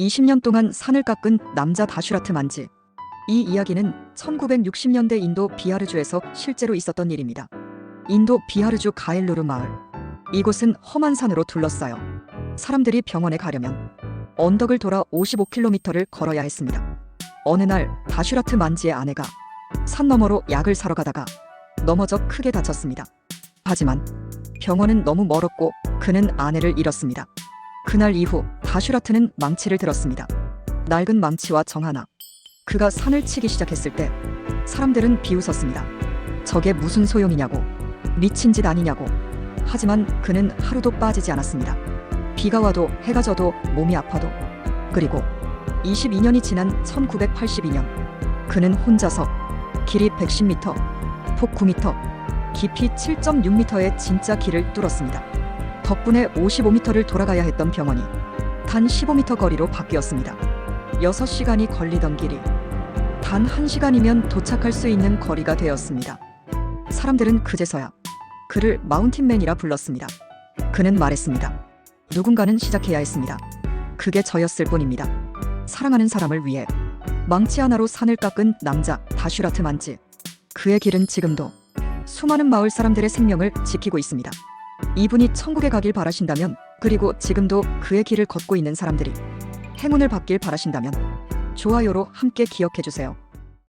20년 동안 산을 깎은 남자 다슈라트 만지. 이 이야기는 1960년대 인도 비하르주에서 실제로 있었던 일입니다. 인도 비하르주 가엘루르 마을. 이곳은 험한 산으로 둘러싸여 사람들이 병원에 가려면 언덕을 돌아 55km를 걸어야 했습니다. 어느 날 다슈라트 만지의 아내가 산 너머로 약을 사러 가다가 넘어져 크게 다쳤습니다. 하지만 병원은 너무 멀었고 그는 아내를 잃었습니다. 그날 이후 다슈라트는 망치를 들었습니다. 낡은 망치와 정 하나. 그가 산을 치기 시작했을 때 사람들은 비웃었습니다. 저게 무슨 소용이냐고. 미친 짓 아니냐고. 하지만 그는 하루도 빠지지 않았습니다. 비가 와도 해가 져도 몸이 아파도 그리고 22년이 지난 1982년 그는 혼자서 길이 110m, 폭 9m, 깊이 7.6m의 진짜 길을 뚫었습니다. 덕분에 55m를 돌아가야 했던 병원이 단 15m 거리로 바뀌었습니다. 6시간이 걸리던 길이 단 1시간이면 도착할 수 있는 거리가 되었습니다. 사람들은 그제서야 그를 마운틴맨이라 불렀습니다. 그는 말했습니다. 누군가는 시작해야 했습니다. 그게 저였을 뿐입니다. 사랑하는 사람을 위해 망치 하나로 산을 깎은 남자 다슈라트 만지. 그의 길은 지금도 수많은 마을 사람들의 생명을 지키고 있습니다. 이분이 천국에 가길 바라신다면 그리고 지금도 그의 길을 걷고 있는 사람들이 행운을 받길 바라신다면 좋아요로 함께 기억해 주세요.